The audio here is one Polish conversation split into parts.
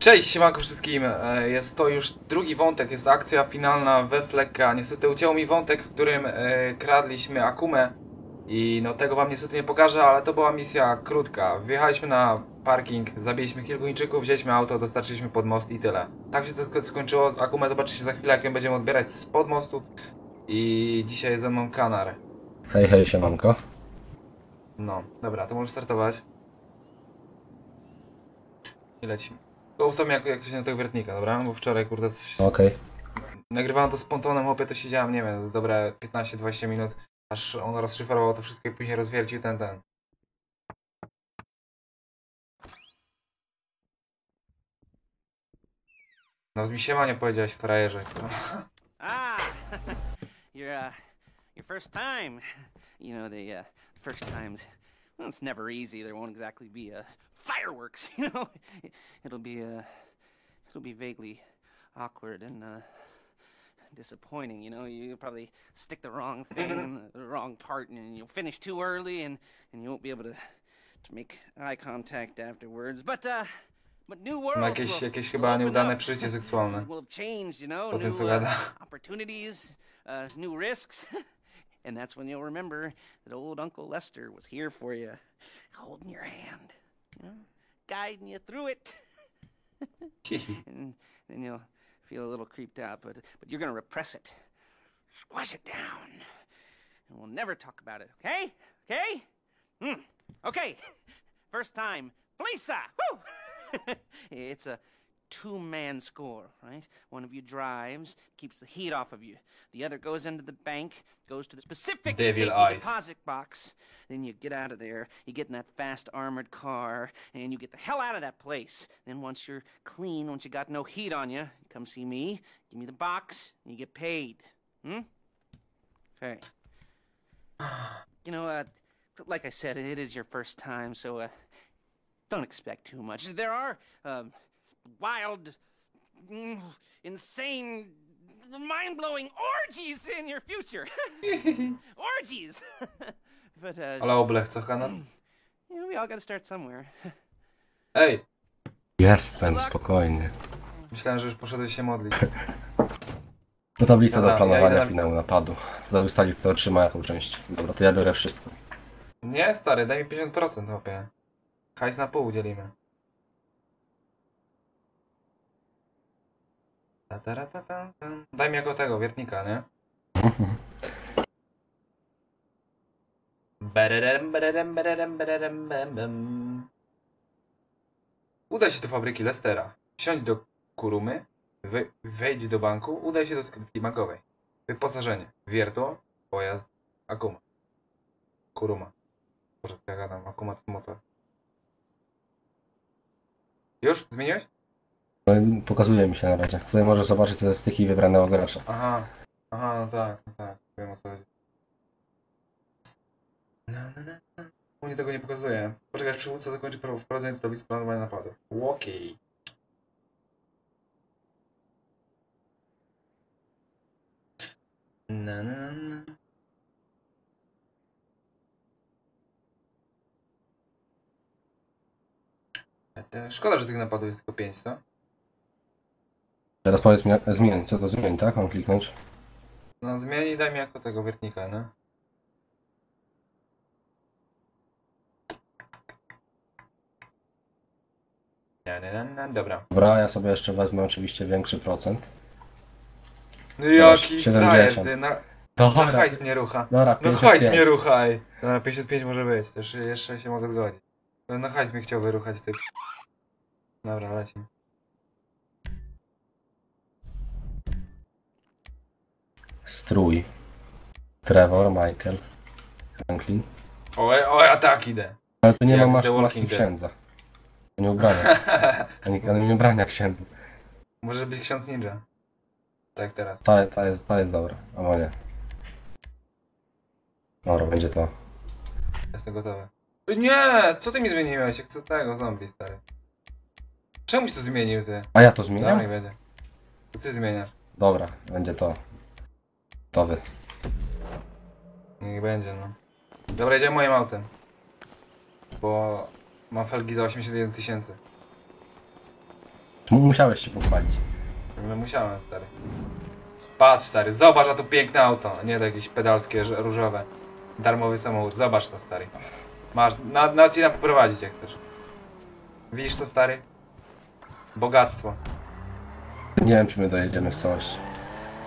Cześć, siemanko wszystkim. E, Jest to już drugi wątek, jest akcja finalna we Fleka. Niestety uciął mi wątek, w którym e, kradliśmy Akumę. I no tego wam niestety nie pokażę, ale to była misja krótka. Wjechaliśmy na parking, zabiliśmy kilku Chińczyków, wzięliśmy auto, dostarczyliśmy pod most i tyle. Tak się to sk- skończyło. Akumę zobaczycie za chwilę, jak ją będziemy odbierać spod mostu. I dzisiaj jest ze mną Kanar. Hej, hej, siemanko. No, dobra, to możesz startować. I lecimy. Tylko ustaw mnie jak, jak coś na tego wiertnika, dobra? Bo wczoraj, kurde, s- Okej. nagrywałem to z pontonem, chłopie, to siedziałem, nie wiem, z dobre 15-20 minut, aż on rozszyfrował to wszystko i później rozwiercił ten, ten. No, z mi siema nie powiedziałeś, frajerze. Ah, your uh, your first time. You know the uh, first times. Well, it's never easy. There won't exactly be uh, fireworks. You know, it'll be uh, it'll be vaguely awkward and uh, disappointing. You know, you'll probably stick the wrong thing in the, wrong part, and you'll finish too early, and and you won't be able to to make eye contact afterwards. But uh. But new worlds Ma jakieś, will- jakieś chyba nieudane przeżycie seksualne. will have changed, you know, Po tym, new co uh, gada. opportunities, uh, new risks. and that's when you'll remember that old Uncle Lester was here for you, holding your hand, you know, guiding you through it. and then you'll feel a little creeped out, but but you're gonna repress it, squash it down, and we'll never talk about it. Okay? Okay? Hmm. Okay. First time, Lisa. Woo! it's a two-man score, right? One of you drives, keeps the heat off of you. The other goes into the bank, goes to the specific Devil safety eyes. deposit box. Then you get out of there. You get in that fast armored car, and you get the hell out of that place. Then once you're clean, once you got no heat on you, you come see me. Give me the box, and you get paid. Hmm. Okay. You know, uh, like I said, it is your first time, so uh, don't expect too much. There are um, wild, mm, insane, mind-blowing orgies in your future. orgies. but uh, Ale you know, we all got to start somewhere. Ej! Jestem, spokojnie. Myślałem, że już poszedłeś się modlić. To tablica Dobra, do planowania ja finału napadu. Kto ustali, kto otrzyma jaką część. Dobra, to ja biorę wszystko. Nie, stary, daj mi 50%, chłopie. Hajs na pół dzielimy. Ta, ta, ra, ta, ta, ta. Daj mi jako tego, wiertnika, nie? Mhm. Bererem, bererem, bererem, bererem, bem. Udaj się do fabryki Lestera. Wsiądź do Kurumy. Wej- Wejdź do banku. Udaj się do skrytki bankowej. Wyposażenie. Wiertło. Pojazd. Akuma. Kuruma. Boże, ja gadam. Akuma to motor. Już? Zmieniłeś? Pokazuje mi się na razie. Tutaj możesz zobaczyć statystyki wybranego gracza. Aha. Aha, no tak, no tak. Wiem o co chodzi. No, no, no. U mnie tego nie pokazuje. Poczekaj, przywódca zakończy wprowadzenie do tablicy planowania napadu. Okej. Na, na, na, na. E, Szkoda, że tych napadów jest tylko 5, co? Teraz powiedz mi, jak- zmień. Co to zmień, tak? Mam kliknąć? No zmieni daj mi jako tego wiertnika, no. Nie, nie, nie, nie, dobra. Dobra, ja sobie jeszcze wezmę oczywiście większy procent. No jaki 70. frajer, ty, na, na Dobra, hajs mnie rucha. dobra No hajs 55. mnie ruchaj. Dobra, 55 może być, też jeszcze się mogę zgodzić. No na hajs mnie chciał wyruchać, ty. Dobra, lecimy. Strój. Trevor, Michael. Franklin. Oj, oj, a tak idę. Ale tu nie Jak ma masz maski księdza. To nie ubrania. Ani, ani nie ubrania księdza. Może być ksiądz ninja. Tak teraz. Ta, ta, jest, ta jest dobra, albo nie. Dobra, będzie to. Jestem gotowy. Nie! Co ty mi zmieniłeś? Jak chcę tego zombie, stary. Czemuś to zmienił, ty? A ja to Dobra, zmieniam? niech będzie. To ty zmieniasz. Dobra, będzie to. Gotowy. Niech będzie, no. Dobra, jedziemy moim autem. Bo mam felgi za 81 tysięcy. Tu musiałeś się pochwalić. No musiałem, stary. Patrz, stary, zobacz, a to piękne auto, nie to jakieś pedalskie, różowe. Darmowy samochód, zobacz to, stary. Masz, na, na ci nam poprowadzić, jak chcesz. Widzisz to, stary? Bogactwo. Nie wiem, czy my dojedziemy w całości.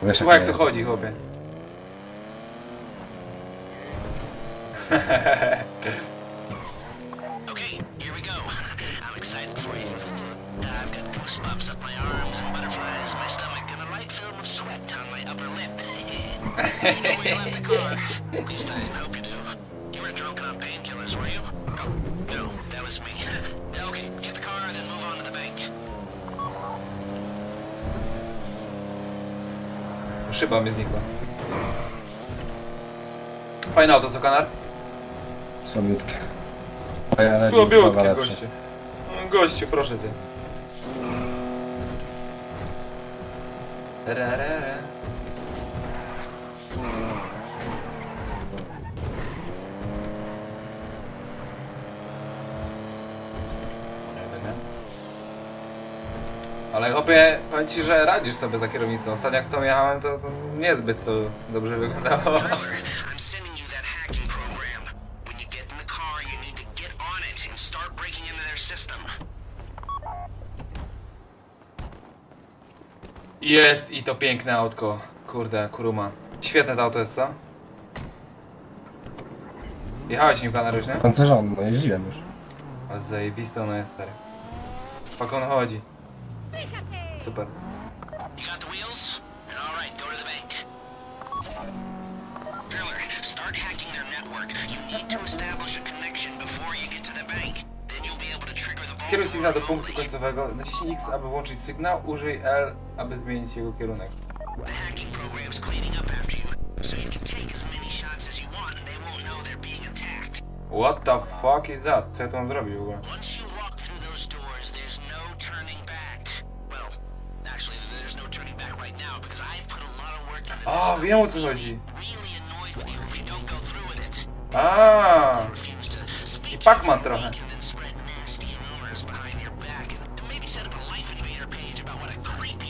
Wiesz, Słuchaj, jak ja to chodzi, chłopie. Okay, here we go. I'm excited for you. Uh, I've got goosebumps up my arms and butterflies in my stomach and a light film of sweat on my upper lip. you know where you left the car? At least I hope you do. You were drunk on painkillers, were you? Oh, no, that was me. Yeah, okay, get the car, and then move on to the bank. Szyba mi znikła. Fajne auto, co kanar? Słabiutkie. A ja radził Słabiutkie, chyba lepsze. goście. Gościu, proszę cię. Ra, ra, ra. Ale chłopie, powiem ci, że radzisz sobie za kierownicą. Ostatnio jak z tą jechałem, to, to niezbyt to dobrze wyglądało. Jest i to piękne autko. Kurde, kuruma. Świetne to auto jest, co? Jechałeś nim kanaruś, nie? Pancerzony, no jeździłem już. Ale zajebiste ono jest, stary. Pak on chodzi. Super. Skieruj sygnał do punktu końcowego. Naciśnij X, aby włączyć sygnał. Użyj L, aby zmienić jego kierunek. What the fuck is that? Co ja tu mam zrobić w ogóle? No no a. A, wiem o co chodzi. Really annoyed with you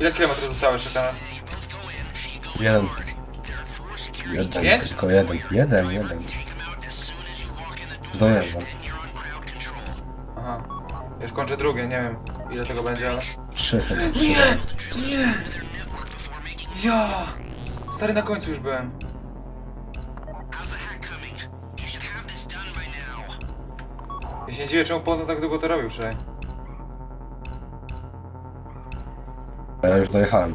Ile kilometrów zostało jeszcze Jeden. Jeden, Pięć? tylko jeden. Jeden, jeden. Dojeżdżam. Aha. Już kończę drugie, nie wiem ile tego będzie, ale... Trzy chyba. Nie! Making Ja! Stary, na końcu już byłem. Ja się nie dziwię, czemu Pozo tak długo to robił wczoraj. A ja już dojechałem.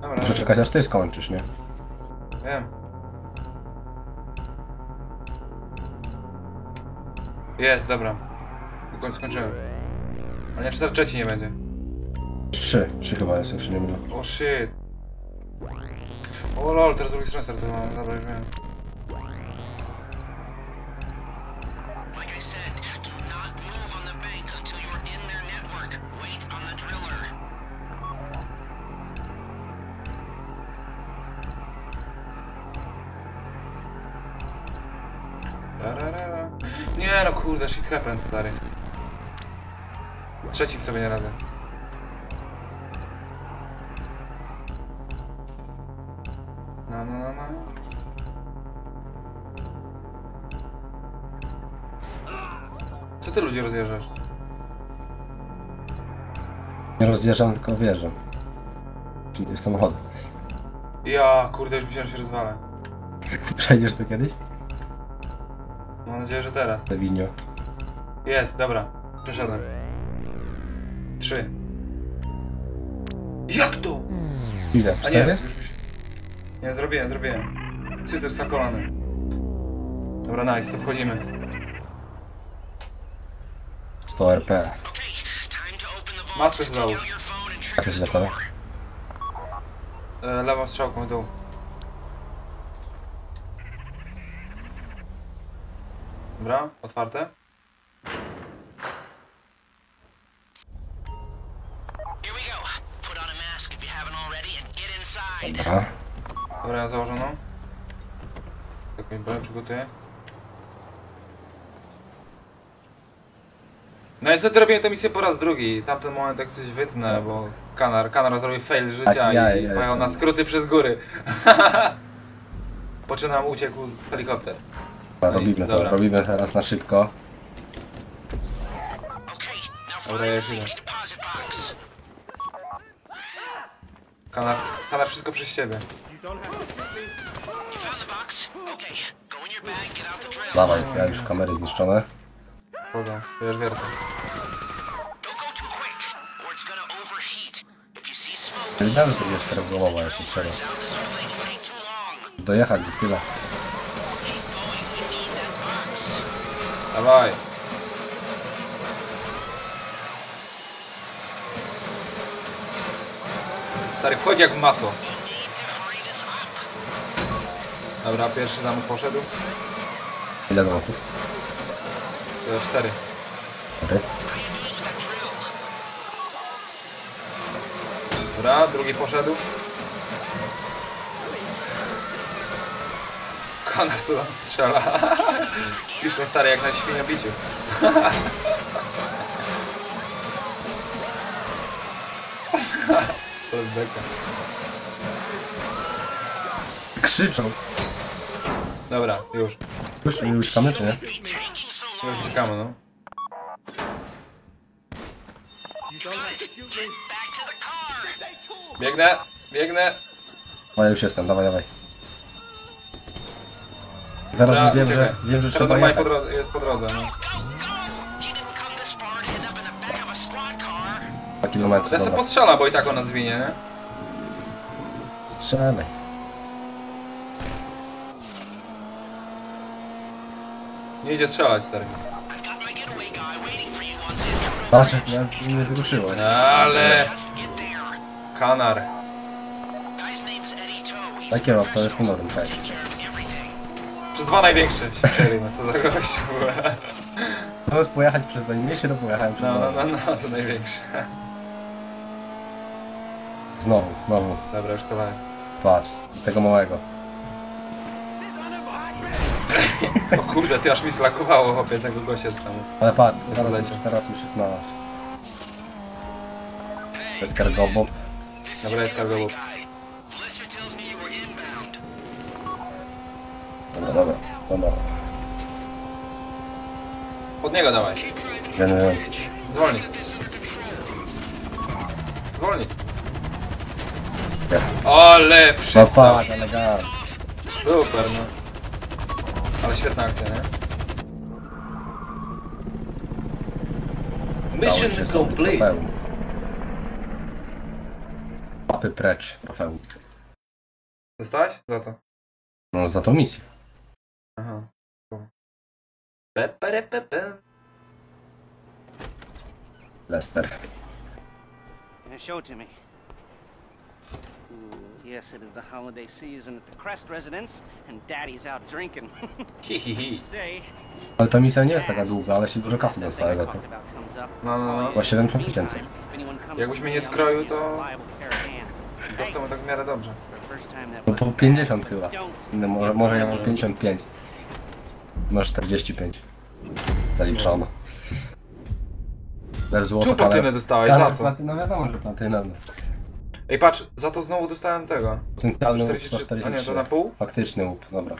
Dobra, Muszę czekać aż ty skończysz, nie? wiem. Jest, dobra. W końcu skończyłem. Ale nie, czy trzeci nie będzie. Trzy. Trzy chyba jest, jak się nie mylę. O shit. O lol, teraz drugi stronę startowałem. Dobra, już wiem. Shit happens, stary. Trzeci sobie nie radzę. No, no, no, no. Co ty ludzi rozjeżdżasz? Nie rozjeżdżam, tylko wjeżdżam. Czyli samochód. Ja, kurde, już myślałem, że się rozwalę. Przejdziesz to kiedyś? Mam nadzieję, że teraz. Dewinio. Jest, dobra. Przeszedłem. Trzy. Jak to? Ile? A nie, już mi się... Nie, zrobiłem, zrobiłem. System zakolany. Dobra, nice, to wchodzimy. 100 RP. Maskę phone and Jak to się zakłada? E, lewą strzałką w dół. Dobra, otwarte. Dobra. Dobra, ja założoną. Jakąś broń przygotuję. No niestety robiłem tę misję po raz drugi. Tamten moment jak coś wytnę, bo Kanar, Kanar zrobił fail życia Tak, ja- i ja pojechał na skróty przez góry. Po czym nam uciekł helikopter. No nic, robimy to, dobra. robimy teraz na szybko. Dobra, ja the chwilę. safety deposit box. Kanar, Kanar wszystko przez siebie. You found the box? Okay, go in your bag, get out the drill. Dawaj, ja już kamery zniszczone. Dobra, to już wiercę. Wiem, że to jest trzeba. will take too long. Dojechać do tyle. Dawaj. Stary, wchodzi jak w masło. Dobra, pierwszy zamok poszedł. Ile domów? To cztery. Cztery. Drill? Dobra, drugi poszedł. Konar co tam strzela. Pisze stary jak na świniobiciu. To jest beka. Krzyczą. Dobra, już. Już nie uciekamy, czy nie? So Już long. uciekamy, no. Biegnę, biegnę. O, ja już jestem, dawaj, dawaj. Teraz Dobra, wiem, że, wiem, że trzeba jechać. jest po drodze, no. Kilometry, Ja dobra. postrzela, bo i tak ona zwinie, nie? Strzelaj. Nie idzie strzelać, stary. Patrz, jak mnie nie wyruszyło. No, ale... Kanar. Tak, a kierowca professional. jest tak. Przez dwa największe się przejęli, no co za gościu. Zamiast pojechać przez najmniejszy, to pojechałem przez No, no, no, no, to największe. Znowu, znowu. Dobra, już kawałek. Patrz, tego małego. O kurde, ty aż mi slakowało, chłopie, tego gościa z tam. Ale patrz, teraz, poleciał. teraz już jest na... Cargobob. This is Dobra, jest inbound. Dobra, dobra, dobra. Pod niego dawaj. Zwolnij. Zwolnij. Ale No przystał. elegancko. Super, no. Ale świetna akcja, nie? Udało Mission zdobyć complete. trofeum. Łapy precz, trofeum. Dostałeś? Za co? No za tą misję. Aha. Pepe, pepe. Lester. Show it to me. Ooh, yes, it is the holiday season at the Crest residence, and Daddy's out drinking. Ale ta misja nie jest taka długa, ale się dużo kasy dostaje za to. No, no, no. Chyba 70 tysięcy. Jakbyś mnie nie skroił, to- Dostałem tak w miarę dobrze. No po 50 chyba. No, może, może ja mam 55. Masz 45. Zaliczono. Złoto, Czemu platynę dostałeś? Za co? platy- No wiadomo, że platyna. no. Ej, patrz, za to znowu dostałem tego. Potencjalny łup 43. A nie, 143. to na pół? Faktyczny łup, dobra.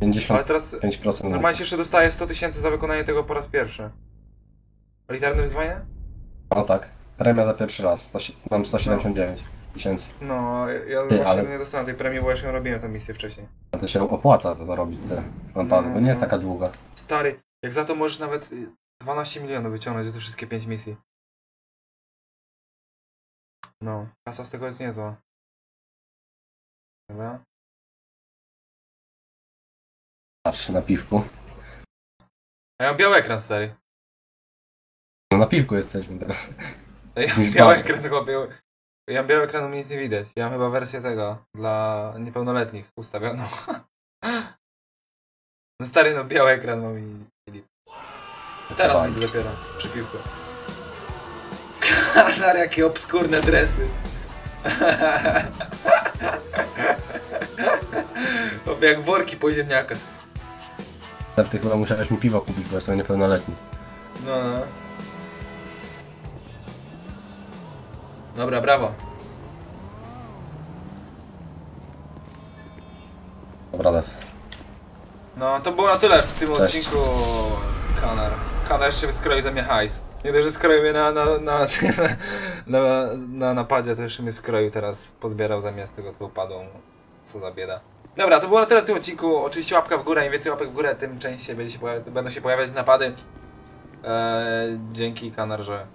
Ale 55% teraz łupu. normalnie się jeszcze dostaje 100 tysięcy za wykonanie tego po raz pierwszy. Elitarne wyzwanie? No tak. Premia za pierwszy raz. 100, mam 179 tysięcy. No, ja, Ty, właśnie ale- nie dostałem tej premii, bo ja ją robiłem tę misję wcześniej. A to się opłaca to zarobić te fantazje, bo nie jest No. taka długa. Stary, jak za to możesz nawet y, 12 milionów wyciągnąć za te wszystkie 5 misji. No, kasa z tego jest niezła. Dobra. Patrz na piwku. A ja mam biały ekran, stary. No na piwku jesteśmy teraz. Ja mam biały ekran, tylko biały... Ja mam biały ekran, mnie nic nie widać. Ja mam chyba wersję tego, dla niepełnoletnich ustawioną. No stary, no biały ekran mam i... Teraz widzę dopiero, przy piłku. Kanar, jakie obskurne dresy. Obie jak worki po ziemniakach. Ty chyba musiałeś mi piwo kupić, bo jestem niepełnoletni. No, no. Dobra, brawo. Dobra, Lew. No, to było na tyle w tym Cześć. odcinku, Kanar. Kanar jeszcze skroi ze mnie hajs. Nie dość, że skroił mnie na, na, na, na, na napadzie, to jeszcze mnie skroił teraz, podbierał zamiast tego, co upadło mu. Co za bieda. Dobra, to było na tyle w tym odcinku. Oczywiście łapka w górę, im więcej łapek w górę, tym częściej będzie się będą się pojawiać napady. Eee, dzięki, Kanar, że,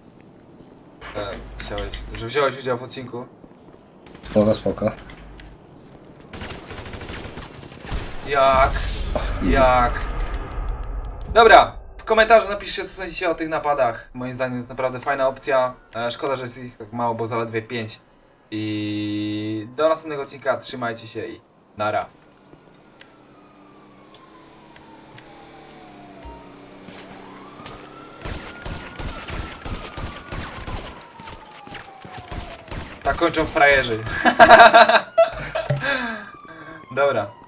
e, wziąłeś, że wziąłeś udział w odcinku. Spoko, spoko. Jak? Jak? Dobra, komentarzu napiszcie co sądzicie o tych napadach. Moim zdaniem jest naprawdę fajna opcja. E, szkoda, że jest ich tak mało, bo zaledwie 5. I do następnego odcinka trzymajcie się i nara. Tak kończą frajerzy. Dobra.